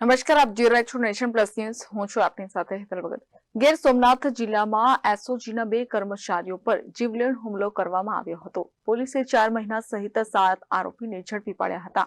નમસ્કાર, આપ જોઈ રહ્યા છો નેશન પ્લસ ન્યૂઝ. હું છું આપની સાથે હેતલ ભગત. ગીર સોમનાથ જિલ્લામાં એસઓજીના બે કર્મચારીઓ પર જીવલેણ હુમલો કરવામાં આવ્યો હતો. પોલીસે ચાર મહિના સહિત સાત આરોપીને ઝડપી પાડ્યા હતા.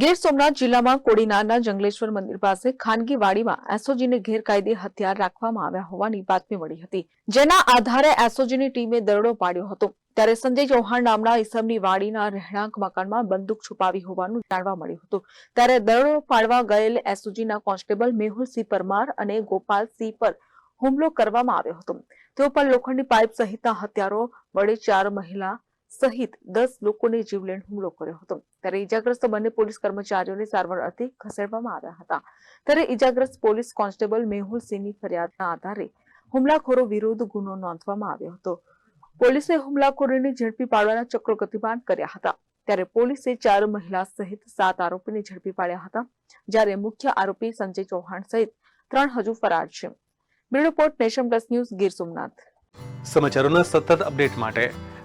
ગીર સોમનાથ જિલ્લામાં કોડીનારના જંગલેશ્વર મંદિર પાસે ખાનગી વાડીમાં એસઓજીને ગેરકાયદે હથિયાર રાખવામાં આવ્યા હોવાની બાતમી મળી હતી, જેના આધારે એસઓજીની ટીમે દરોડો પાડ્યો હતો. ત્યારે સંજય ચૌહાણ નામના ઈસમની વાડીના રહેણાંક મકાનમાં બંદૂક છુપાવી હોવાનું જાણવા મળ્યું હતું. ત્યારે દરોડો પાડવા ગયેલ એસઓજીના કોન્સ્ટેબલ મેહુલસિંહ પરમાર અને ગોપાલસિંહ પર હુમલો કરવામાં આવ્યો હતો. તેઓ પર લોખંડી પાઇપ સહિતના હથિયારો વડે ચાર મહિલા સહિત દસ લોકોને જીવલેણ હુમલો કર્યો હતો. ત્યારે ઇજાગ્રસ્ત બંને પોલીસ કર્મચારીઓને સારવાર અર્થે ખસેડવામાં આવ્યા હતા. ત્યારે ઇજાગ્રસ્ત પોલીસ કોન્સ્ટેબલ મેહુલ સિંહની ફરિયાદના આધારે હુમલાખોરો વિરુદ્ધ ગુનો નોંધવામાં આવ્યો હતો. પોલીસે હુમલાખોરોને ઝડપી પાડવાના ચક્રો ગતિમાન કર્યા હતા. ત્યારે પોલીસે ચાર મહિલા સહિત સાત આરોપીને ઝડપી પાડ્યા હતા, જ્યારે મુખ્ય આરોપી સંજય ચૌહાણ સહિત ત્રણ હજુ ફરાર છે. Bureau nation plus news Gir Somnath. સમાચારોના સતત અપડેટ માટે